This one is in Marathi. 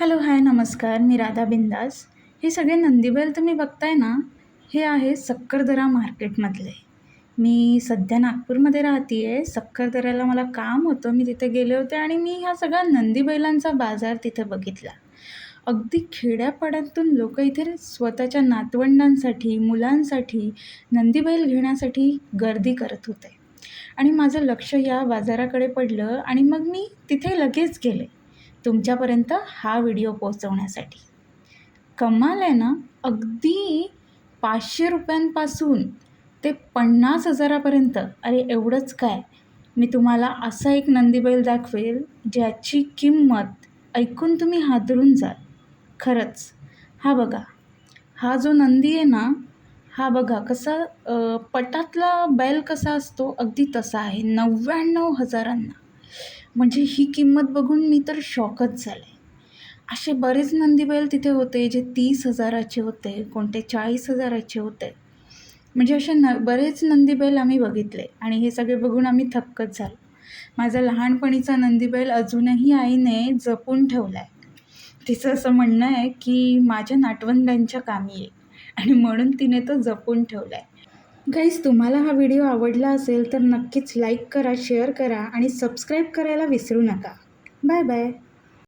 हॅलो हाय नमस्कार. मी राधा बिंदास. हे सगळे नंदीबैल तुम्ही बघताय ना? हे आहे सक्करदरा मार्केटमधले. मी सध्या नागपूरमध्ये राहते आहे सक्करदऱ्याला मला काम होतं. मी तिथे गेले होते आणि मी हा सगळा नंदीबैलांचा बाजार तिथे बघितला. अगदी खेड्यापाड्यातून लोक इथे स्वतःच्या नातवंडांसाठी मुलांसाठी नंदीबैल घेण्यासाठी गर्दी करत होते. आणि माझं लक्ष या बाजाराकडे पडलं आणि मग मी तिथे लगेच गेले. तुमच्यापर्यंत हा व्हिडिओ पोचवण्यासाठी कमाल आहे ना अगदी पाचशे रुपयांपासून ते पन्नास हजारापर्यंत. अरे एवढंच काय? मी तुम्हाला असा एक नंदीबैल दाखवेल ज्याची किंमत ऐकून तुम्ही हादरून जाल. खरंच. हा बघा. हा जो नंदी आहे ना हा बघा कसा पटातला बैल कसा असतो अगदी तसा आहे. नव्याण्णव हजारांना. म्हणजे ही किंमत बघून मी तर शॉकच झाले. असे बरेच नंदीबैल तिथे होते जे तीस हजाराचे होते कोणते चाळीस हजाराचे होते. म्हणजे असे न बरेच नंदीबैल आम्ही बघितले आणि हे सगळे बघून आम्ही थक्कच झालो. माझा लहानपणीचा नंदीबैल अजूनही आईने जपून ठेवला आहे तिचं असं म्हणणं आहे की माझ्या नातवंडांच्या कामी आहे आणि म्हणून तिने तो जपून ठेवला आहे गाईज तुम्हाला हा व्हिडिओ आवडला असेल तर नक्कीच लाईक करा शेअर करा आणि सबस्क्राईब करायला विसरू नका. Bye bye